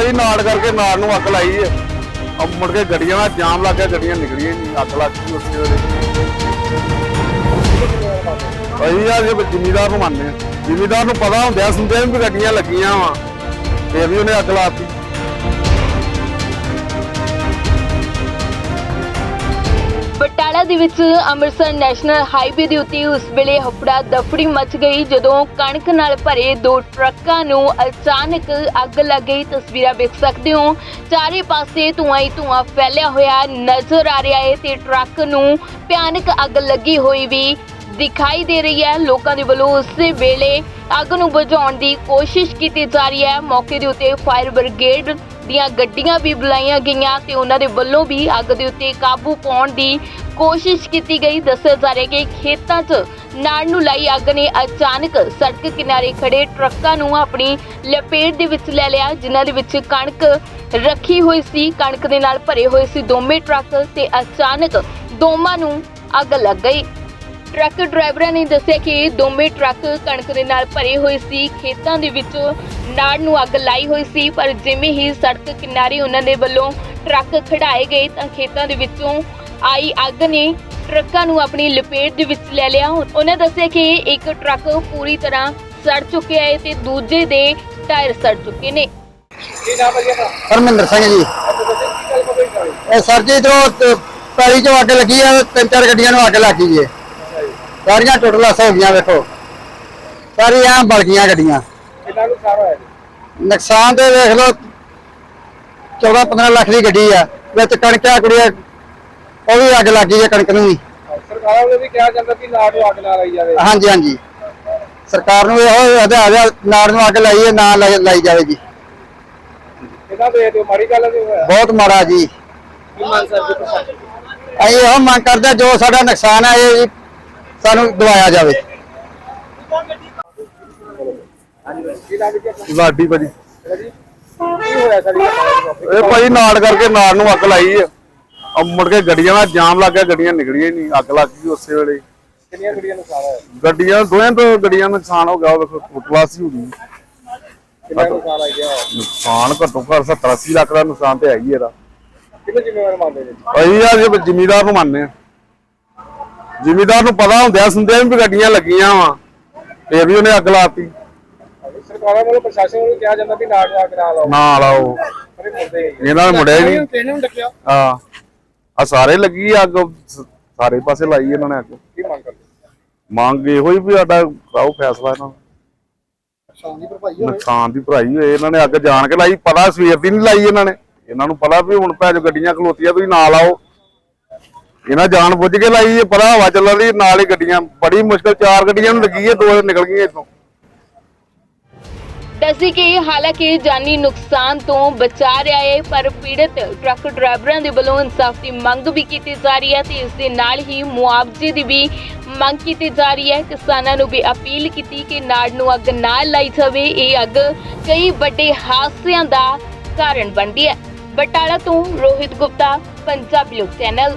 ਭਾਈ ਨਾੜ ਕਰਕੇ ਨਾੜ ਨੂੰ ਅੱਗ ਲਾਈ ਹੈ। ਆ ਮੁੜ ਕੇ ਗੱਡੀਆਂ ਦਾ ਜਾਮ ਲੱਗ ਗਿਆ, ਗੱਡੀਆਂ ਨਿਕਲੀਆਂ ਨਹੀਂ, ਅੱਗ ਲੱਗ ਗਈ ਉਸੇ ਵੇਲੇ ਭਾਈ ਯਾਰ, ਜੇ ਜ਼ਿਮੀਦਾਰ ਨੂੰ ਮੰਨਦੇ ਆ। ਜ਼ਿਮੀਦਾਰ ਨੂੰ ਪਤਾ ਹੁੰਦਿਆ ਸੁਣਦੇ ਵੀ ਗੱਡੀਆਂ ਲੱਗੀਆਂ ਵਾ। ਤੇ ਵੀ ਉਹਨੇ ਅੱਗ ਲਾਤੀ। ਬਟਾਲਾ ਦੇ ਵਿੱਚ ਅੰਮ੍ਰਿਤਸਰ ਨੈਸ਼ਨਲ ਹਾਈਵੇ ਦੇ ਉੱਤੇ ਉਸ ਵੇਲੇ ਹਫੜਾ ਦਫੜੀ ਮਚ ਗਈ। ਜਦੋਂ ਕਣਕ ਨਾਲ ਭਰੇ ਦੋ ਟਰੱਕਾਂ ਨੂੰ ਅਚਾਨਕ ਅੱਗ ਲੱਗ ਗਈ, ਤਸਵੀਰਾਂ ਵੇਖ ਸਕਦੇ ਹੋ। ਚਾਰੇ ਪਾਸੇ ਧੂੰਆਂ ਹੀ ਧੂੰਆਂ ਫੈਲਿਆ ਹੋਇਆ ਨਜ਼ਰ ਆ ਰਿਹਾ ਹੈ ਤੇ ਟਰੱਕ ਨੂੰ ਭਿਆਨਕ ਅੱਗ ਲੱਗੀ ਹੋਈ ਵੀ ਦਿਖਾਈ ਦੇ ਰਹੀ ਹੈ। ਲੋਕਾਂ ਦੇ ਵੱਲੋਂ ਉਸੇ ਵੇਲੇ ਅੱਗ ਨੂੰ ਬੁਝਾਉਣ ਦੀ ਕੋਸ਼ਿਸ਼ ਕੀਤੀ ਜਾ ਰਹੀ ਹੈ। ਮੌਕੇ ਦੇ ਉੱਤੇ ਫਾਇਰ ਬ੍ਰਿਗੇਡ ਦੀਆਂ ਗੱਡੀਆਂ ਵੀ ਬੁਲਾਈਆਂ ਗਈਆਂ ਤੇ ਉਹਨਾਂ ਦੇ ਵੱਲੋਂ ਵੀ ਅੱਗ ਦੇ ਉੱਤੇ ਕਾਬੂ ਪਾਉਣ ਦੀ ਕੋਸ਼ਿਸ਼ ਕੀਤੀ ਗਈ। ਦੱਸਿਆ ਜਾ ਰਿਹਾ ਕਿ ਖੇਤਾਂ 'ਚ ਨਾੜ ਨੂੰ ਲਾਈ ਅੱਗ ਨੇ ਅਚਾਨਕ ਸੜਕ ਕਿਨਾਰੇ ਖੜੇ ਟਰੱਕਾਂ ਨੂੰ ਆਪਣੀ ਲਪੇਟ ਦੇ ਵਿੱਚ ਲੈ ਲਿਆ, ਜਿਨ੍ਹਾਂ ਦੇ ਵਿੱਚ ਕਣਕ ਰੱਖੀ ਹੋਈ ਸੀ। ਕਣਕ ਦੇ ਨਾਲ ਭਰੇ ਹੋਏ ਸੀ ਦੋਵੇਂ ਟਰੱਕ ਤੇ ਅਚਾਨਕ ਦੋਵਾਂ ਨੂੰ ਅੱਗ ਲੱਗ ਗਈ। ਟਰੱਕ ਡਰਾਈਵਰਾਂ ਨੇ ਦੱਸਿਆ ਕਿ ਦੋਵੇਂ ਟਰੱਕ ਕਣਕ ਦੇ ਨਾਲ ਭਰੇ ਹੋਏ ਸੀ। ਖੇਤਾਂ ਦੇ ਵਿੱਚ ਨਾੜ ਨੂੰ ਅੱਗ ਲਾਈ ਹੋਈ ਸੀ ਪਰ ਜਿਵੇਂ ਹੀ ਸੜਕ ਕਿਨਾਰੇ ਉਹਨਾਂ ਦੇ ਵੱਲੋਂ ਟਰੱਕ ਖੜਾਏ ਗਏ ਤਾਂ ਖੇਤਾਂ ਦੇ ਵਿੱਚੋਂ ਆਈ ਅੱਗ ਨੇ ਟਰੱਕਾਂ ਨੂੰ ਆਪਣੀ ਲਪੇਟ ਦੇ ਵਿੱਚ ਲੈ ਲਿਆ। ਉਹਨਾਂ ਦੱਸਿਆ ਕਿ ਇੱਕ ਟਰੱਕ ਪੂਰੀ ਤਰ੍ਹਾਂ ਸੜ ਚੁੱਕਿਆ ਹੈ ਤੇ ਦੂਜੇ ਦੇ ਟਾਇਰ ਸੜ ਚੁੱਕੇ ਨੇ। ਕੀ ਨਾਮ ਹੈ ਜੀ ਆਪਣਾ? ਹਰਮਿੰਦਰ ਸਿੰਘ ਜੀ। ਇਹ ਸਰ ਜੀ ਇਧਰੋਂ ਪੈਲੀ ਚੋਂ ਅੱਗ ਲੱਗੀ ਆ ਤਿੰਨ ਚਾਰ ਗੱਡੀਆਂ ਨੂੰ ਅੱਗ ਲੱਗ ਗਈ ਜੀ ਸਾਰੀਆਂ ਟੁੱਟ ਲੱਸ ਹੋ ਗਈਆਂ ਵੇਖੋ। ਸਾਰੀਆਂ ਬਲ ਗਈਆਂ ਗੱਡੀਆਂ। ਕਿੰਨਾ ਨੁਕਸਾਨ ਹੋਇਆ ਜੀ? ਨੁਕਸਾਨ ਤੇ ਵੇਖ ਲਓ 14 15 ਲੱਖ ਦੀ ਗੱਡੀ ਆ ਵਿੱਚ ਕਣਕਾਂ ਕੁੜੀਆਂ ਉਹ ਵੀ ਅੱਗ ਲੱਗ ਗਈ ਹੈ ਕਣਕ ਨੂੰ ਵੀ। ਸਰਕਾਰਾਂ ਵੱਲੋਂ ਵੀ ਕਿਹਾ ਜਾਂਦਾ ਕਿ ਨਾੜ ਨੂੰ ਅੱਗ ਨਾ ਲਾਈ ਜਾਵੇ। ਹਾਂਜੀ ਹਾਂਜੀ। ਸਰਕਾਰ ਨੂੰ ਇਹੋ ਹਦਾਇਤ ਆ ਨਾੜ ਨੂੰ ਅੱਗ ਲਾਈਏ ਨਾ ਲਾਈ ਲਾਈ ਜਾਵੇ ਜੀ ਕਿੰਨਾ ਦੇ ਦਿਓ? ਮਾੜੀ ਗੱਲ ਨਹੀਂ ਹੋਇਆ? ਬਹੁਤ ਮਾੜਾ ਜੀ। ਕੀ ਸਕਦੇ ਪ੍ਰਸ਼ਾਸਨ ਅਸੀਂ ਇਹੋ ਮੰਗ ਕਰਦੇ ਜੋ ਸਾਡਾ ਨੁਕਸਾਨ ਹੈ ਇਹ ਸਾਨੂੰ ਦਵਾਇਆ ਜਾਵੇ। ਹੈ ਲਾਡੀ ਭਾਜੀ। ਇਹ ਭਾਈ ਨਾੜ ਕਰਕੇ ਨਾੜ ਨੂੰ ਅੱਗ ਲਾਈ ਹੈ ਆ ਮੁੜ ਕੇ ਗੱਡੀਆਂ ਦਾ ਜਾਮ ਲੱਗ ਗਿਆ ਗੱਡੀਆਂ ਨਿਕਲੀਆਂ ਨਹੀਂ ਅੱਗ ਲੱਗ ਗਈ ਉਸੇ ਵੇਲੇ। ਕਿੰਨੀਆਂ ਗੱਡੀਆਂ ਨੁਕਸਾਨ ਹੋਇਆ? ਗੱਡੀਆਂ ਦੋਵੇਂ ਤੋਂ ਗੱਡੀਆਂ ਦਾ ਨੁਕਸਾਨ ਹੋ ਗਿਆ ਉਹ ਵੇਖੋ ਫੁੱਟਵਾਸੀ ਹੋ ਗਈ। ਕਿੰਨਾ ਨੁਕਸਾਨ ਆ ਗਿਆ? ਨੁਕਸਾਨ ਘੱਟੋ ਘੱਟ 70 80 ਲੱਖ ਦਾ ਨੁਕਸਾਨ ਤੇ ਹੈਗੀ ਇਹਦਾ। ਕਿੰਨੇ ਜ਼ਿੰਮੇਵਾਰ ਮੰਨਦੇ ਜੀ ਅਸੀਂ ਆ ਜੇ ਜ਼ਿਮੀਦਾਰ ਨੂੰ ਮੰਨਦੇ ਆ। ਜ਼ਿਮੀਦਾਰ ਨੂੰ ਪਤਾ ਹੁੰਦਿਆ ਸੁਣਦੇ ਵੀ ਗੱਡੀਆਂ ਲੱਗੀਆਂ ਵਾ ਤੇ ਵੀ ਉਹਨੇ ਅੱਗ ਲਾਤੀ। ਸਰਕਾਰਾਂ ਵੱਲੋਂ ਪ੍ਰਸ਼ਾਸਨ ਵੱਲੋਂ ਕਿਹਾ ਜਾਂਦਾ ਕਿ ਨਾੜ ਨੂੰ ਅੱਗ ਨਾ ਲਾਓ। ਨਾ ਲਾਓ ਪਰ ਇਹ ਮੁੱਦੇ ਹੀ ਇਹਨਾਂ ਨੇ ਮੁੜਿਆ ਹੀ ਨਹੀਂ। ਕਿਹਨੇ ਨੂੰ ਡੱਕਿਆ। ਆ ਆ ਸਾਰੇ ਲੱਗੀ ਅੱਗ ਸ- ਸਾਰੇ ਪਾਸੇ ਲਾਈ ਇਹਨਾਂ ਨੇ ਅੱਗ। ਕੀ ਮੰਗ ਕਰਦੇ? ਮੰਗ ਇਹੋ ਹੀ ਵੀ ਸਾਡਾ ਕਰਾਓ ਫੈਸਲਾ ਇਹਨਾਂ ਦਾ। ਸ਼ਾਂਤੀ ਭਰਪਾਈ ਨੁਕਸਾਨ ਦੀ ਭਰਾਈ ਹੋਏ ਇਹਨਾਂ ਨੇ ਅੱਗ ਜਾਣ ਕੇ ਲਾਈ ਪਤਾ ਸਵੇਰ ਦੀ ਨਹੀਂ ਲਾਈ ਇਹਨਾਂ ਨੇ। ਇਹਨਾਂ ਨੂੰ ਪਤਾ ਵੀ ਹੁਣ ਭੈਜ ਗੱਡੀਆਂ ਖਲੋਤੀਆਂ ਤੁਸੀਂ ਨਾ ਲਾਓ ਇਹਨਾਂ ਜਾਣ ਬੁੱਝ ਕੇ ਲਾਈ ਇਹ ਪਤਾ ਹਵਾ ਚੱਲਣ ਦੀ, ਨਾਲ ਹੀ ਗੱਡੀਆਂ, ਬੜੀ ਮੁਸ਼ਕਲ, ਚਾਰ ਗੱਡੀਆਂ ਨੂੰ ਲੱਗੀ ਹੈ ਦੋ ਨਿਕਲ ਗਈਆਂ ਇੱਥੋਂ। ਦੱਸੀ ਕਿ ਹਾਲਾਂਕਿ ਜਾਨੀ ਨੁਕਸਾਨ ਤੋਂ ਬਚਾ ਰਿਹਾ ਹੈ, ਪਰ ਪੀੜਤ ਟਰੱਕ ਡਰਾਈਵਰਾਂ ਦੇ ਵੱਲੋਂ ਇਨਸਾਫ ਦੀ ਮੰਗ ਵੀ ਕੀਤੀ ਜਾ ਰਹੀ ਹੈ ਤੇ ਇਸ ਦੇ ਨਾਲ ਹੀ ਮੁਆਵਜ਼ੇ ਦੀ ਵੀ ਮੰਗ ਕੀਤੀ ਜਾ ਰਹੀ ਹੈ। ਕਿਸਾਨਾਂ ਨੂੰ ਵੀ ਅਪੀਲ ਕੀਤੀ ਕਿ ਨਾੜ ਨੂੰ ਅੱਗ ਨਾ ਲਾਈ ਜਾਵੇ। ਇਹ ਅੱਗ ਕਈ ਵੱਡੇ ਹਾਦਸਿਆਂ ਦਾ ਕਾਰਨ ਬਣਦੀ ਹੈ। ਬਟਾਲਾ ਤੋਂ ਰੋਹਿਤ ਗੁਪਤਾ, ਪੰਜਾਬੀ ਲੋਕ ਚੈਨਲ।